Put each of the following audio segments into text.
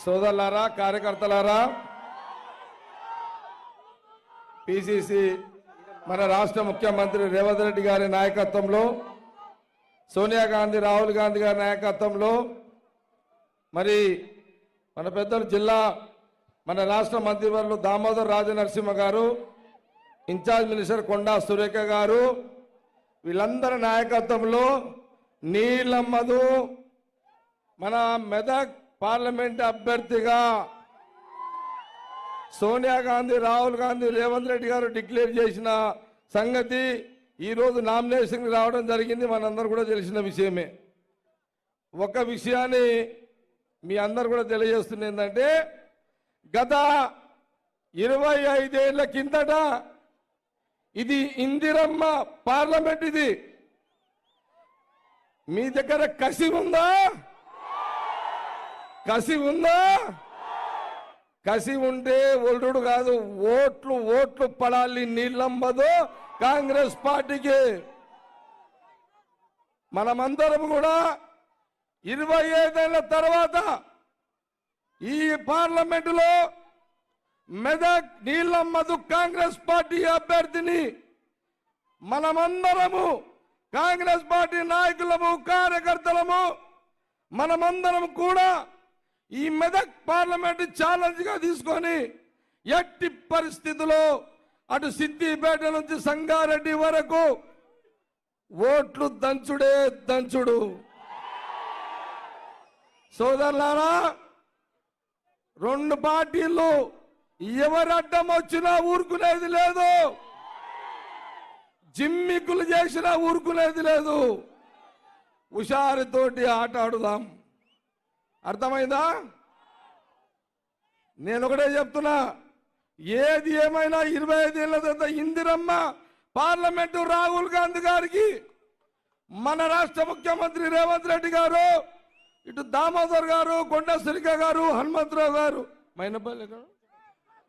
సోదరులారా కార్యకర్తలారా పిసిసి మన రాష్ట్ర ముఖ్యమంత్రి రేవంత్ రెడ్డి గారి నాయకత్వంలో సోనియా గాంధీ రాహుల్ గాంధీ గారి నాయకత్వంలో మరి మన పెద్దలు జిల్లా మన రాష్ట్ర మంత్రివర్లు దామోదర్ రాజనరసింహ గారు ఇన్ఛార్జ్ మినిస్టర్ కొండా సురేఖ గారు వీళ్ళందరి నాయకత్వంలో నీలమ్మదు మన మెదక్ పార్లమెంట్ అభ్యర్థిగా సోనియా గాంధీ రాహుల్ గాంధీ రేవంత్ రెడ్డి గారు డిక్లేర్ చేసిన సంగతి ఈరోజు నామినేషన్ రావడం జరిగింది. మనందరూ కూడా తెలిసిన విషయమే. ఒక విషయాన్ని మీ అందరు కూడా తెలియజేస్తుంది ఏంటంటే గత ఇరవై ఐదేళ్ళ కిందట ఇది ఇందిరమ్మ పార్లమెంట్ ఇది. మీ దగ్గర కసి ఉందా? కసి ఉందా? కసి ఉంటే ఒల్లుడు కాదు ఓట్లు ఓట్లు పడాలి నీళ్ళమ్మదు కాంగ్రెస్ పార్టీకి. మనమందరం కూడా ఇరవై ఐదేళ్ళ తర్వాత ఈ పార్లమెంటులో మెదక్ నీళ్ళమ్మదు కాంగ్రెస్ పార్టీ అభ్యర్థిని మనమందరము కాంగ్రెస్ పార్టీ నాయకులము కార్యకర్తలము మనమందరం కూడా ఈ మెదక్ పార్లమెంట్ ఛాలెంజ్గా తీసుకొని ఎట్టి పరిస్థితుల్లో అటు సిద్దిపేట నుంచి సంగారెడ్డి వరకు ఓట్లు దంచుడే దంచుడు. సోదరులారా రెండు పార్టీలు ఎవరు అడ్డం వచ్చినా ఊరుకునేది లేదు. జిమ్మికులు చేసినా ఊరుకునేది లేదు. హుషారుతోటి ఆట ఆడుదాం. అర్థమైందా? నేను ఒకటే చెప్తున్నా. ఏది ఏమైనా ఇరవై ఐదేళ్ళ తర్వాత ఇందిరమ్మ పార్లమెంటు రాహుల్ గాంధీ గారికి మన రాష్ట్ర ముఖ్యమంత్రి రేవంత్ రెడ్డి గారు ఇటు దామోదర్ గారు కొండ సురిక గారు హనుమంతరావు గారు. మైనపల్లి గారు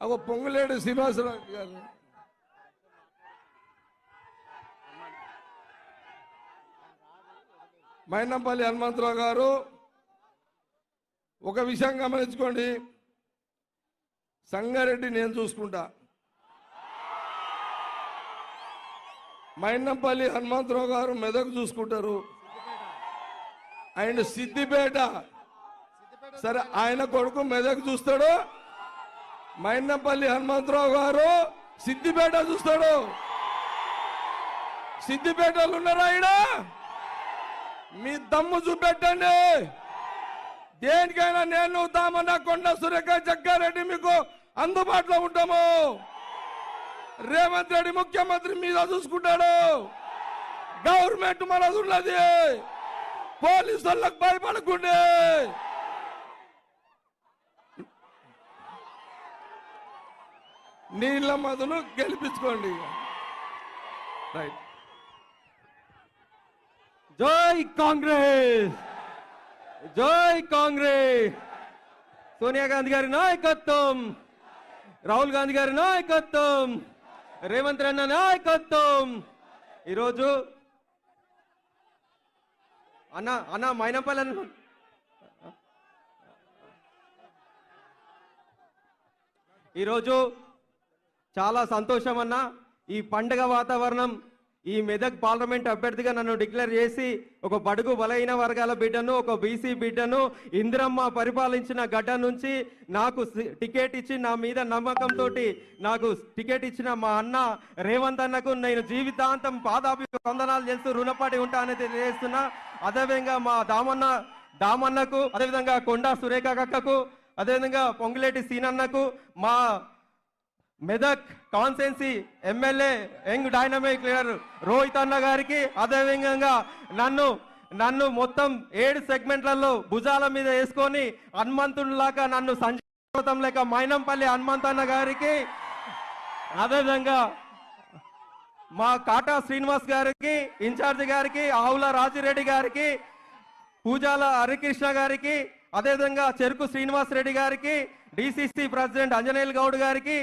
అగో పొంగులేడు శ్రీనివాసరావు గారు. మైనంపల్లి హనుమంతరావు గారు. ఒక విషయం గమనించుకోండి. సంగారెడ్డి నేను చూసుకుంటా. మైనంపల్లి హనుమంతరావు గారు మెదక్ చూసుకుంటారు. ఆయన సిద్దిపేట. సరే ఆయన కొడుకు మెదక్ చూస్తాడు. మైనంపల్లి హనుమంతరావు గారు సిద్దిపేట చూస్తాడు. సిద్దిపేటలు ఉన్నారా ఆయన మీ దమ్ము చూపెట్టండి. దేనికైనా నేను దామన్న కొండ సురేఖ జగ్గారెడ్డి మీకు అందుబాటులో ఉంటాము. రేవంత్ రెడ్డి ముఖ్యమంత్రి మీద చూసుకుంటాడు. గవర్నమెంట్ మనది ఉన్నది పోలీసు వాళ్ళకు భయపడకుండే. నీళ్ళ మధులు గెలిపించుకోండి రైట్. జై కాంగ్రెస్! జై కాంగ్రెస్. సోనియా గాంధీ గారి నాయకత్వం. రాహుల్ గాంధీ గారి నాయకత్వం. రేవంత్ రెడ్డి నాయకత్వం. ఈరోజు అన్న అన్న మైనపల్లి అన్న. ఈరోజు చాలా సంతోషం అన్న. ఈ పండగ వాతావరణం ఈ మెదక్ పార్లమెంట్ అభ్యర్థిగా నన్ను డిక్లేర్ చేసి ఒక బడుగు బలైన వర్గాల బిడ్డను ఒక బీసీ బిడ్డను ఇందిరమ్మ పరిపాలించిన గడ్డ నుంచి నాకు టికెట్ ఇచ్చి నా మీద నమ్మకంతో నాకు టికెట్ ఇచ్చిన మా అన్న రేవంత్ అన్నకు నేను జీవితాంతం పాదాభి వందనాలు చేస్తూ రుణపడి ఉంటానని తెలియజేస్తున్నా. అదేవిధంగా మా దామన్న దామన్నకు అదేవిధంగా కొండా సురేఖ కక్కకు అదేవిధంగా పొంగులేటి సీనన్నకు మా Medak constituency MLA young dynamic leader Rohit అన్న గారికి అదేవిధంగా నన్ను నన్ను మొత్తం ఏడు సెగ్మెంట్లలో భుజాల మీద వేసుకొని హనుమంతుడిలాగా నన్ను సంజీతం లేక మైనంపల్లి హనుమంత్ అన్న గారికి అదేవిధంగా మా కాటా శ్రీనివాస్ గారికి ఇన్ఛార్జి గారికి ఆవుల రాజిరెడ్డి గారికి పూజాల హరికృష్ణ గారికి అదేవిధంగా చెరుకు శ్రీనివాస్ రెడ్డి గారికి డిసిసి ప్రెసిడెంట్ అంజనేయులు గౌడ్ గారికి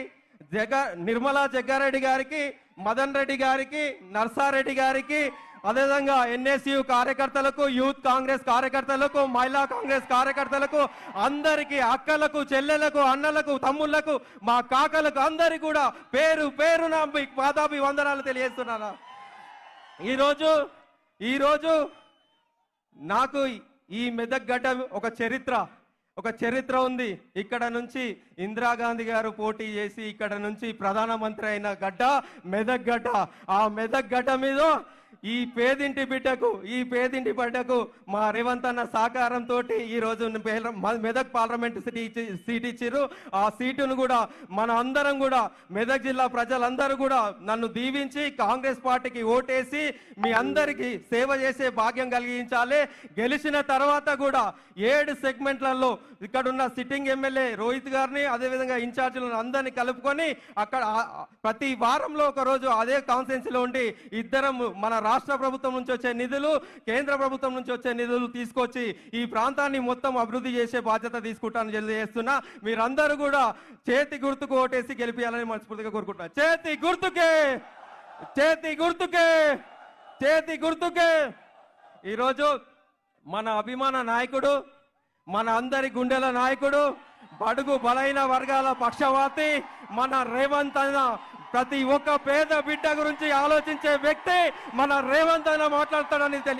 జగ నిర్మలా జగ్గారెడ్డి గారికి మదన్ రెడ్డి గారికి నర్సారెడ్డి గారికి అదేవిధంగా ఎన్ఎస్యు కార్యకర్తలకు యూత్ కాంగ్రెస్ కార్యకర్తలకు మహిళా కాంగ్రెస్ కార్యకర్తలకు అందరికీ అక్కలకు చెల్లెలకు అన్నలకు తమ్ముళ్ళకు మా కాకలకు అందరికి కూడా పేరు పేరున మీ పాదాభి వందనాలు తెలియజేస్తున్నాను. ఈరోజు ఈరోజు నాకు ఈ మెదక్ గడ్డ ఒక చరిత్ర. ఒక చరిత్ర ఉంది. ఇక్కడ నుంచి ఇందిరాగాంధీ గారు పోటీ చేసి ఇక్కడ నుంచి ప్రధానమంత్రి అయిన గడ్డ మెదక్ గడ్డ. ఆ మెదక్ గడ్డ మీద ఈ పేదింటి బిడ్డకు ఈ పేదింటి బిడ్డకు మా రేవంత్ అన్న సహకారంతో ఈ రోజు మెదక్ పార్లమెంట్ సిటీ సీట్ ఇచ్చిర్రు. ఆ సీటును కూడా మన అందరం కూడా మెదక్ జిల్లా ప్రజలందరూ కూడా నన్ను దీవించి కాంగ్రెస్ పార్టీకి ఓటేసి మీ అందరికీ సేవ చేసే భాగ్యం కలిగించాలి. గెలిచిన తర్వాత కూడా ఏడు సెగ్మెంట్లలో ఇక్కడ ఉన్న సిట్టింగ్ ఎమ్మెల్యే రోహిత్ గారిని అదేవిధంగా ఇన్ఛార్జీలను అందరినీ కలుపుకొని అక్కడ ప్రతి వారంలో ఒక రోజు అదే కాన్ఫరెన్స్లో ఉండి ఇద్దరం మన రాష్ట్ర ప్రభుత్వం నుంచి వచ్చే నిధులు కేంద్ర ప్రభుత్వం నుంచి వచ్చే నిధులు తీసుకొచ్చి ఈ ప్రాంతాన్ని మొత్తం అభివృద్ధి చేసే బాధ్యత తీసుకుంటానని తెలియజేస్తున్నా మీరందరూ కూడా చేతి గుర్తుకు ఓటేసి గెలిపించాలని మనస్ఫూర్తిగా కోరుకుంటున్నా. చేతి గుర్తుకే! చేతి గుర్తుకే! చేతి గుర్తుకే! ఈరోజు మన అభిమాన నాయకుడు మన అందరి గుండెల నాయకుడు బడుగు బలైన వర్గాల పక్షవాతి మన రేవంత్ అన్న ప్రతి ఒక్క పేద బిడ్డ గురించి ఆలోచించే వ్యక్తి మన రేవంత్ అయినా మాట్లాడతాడని తెలియ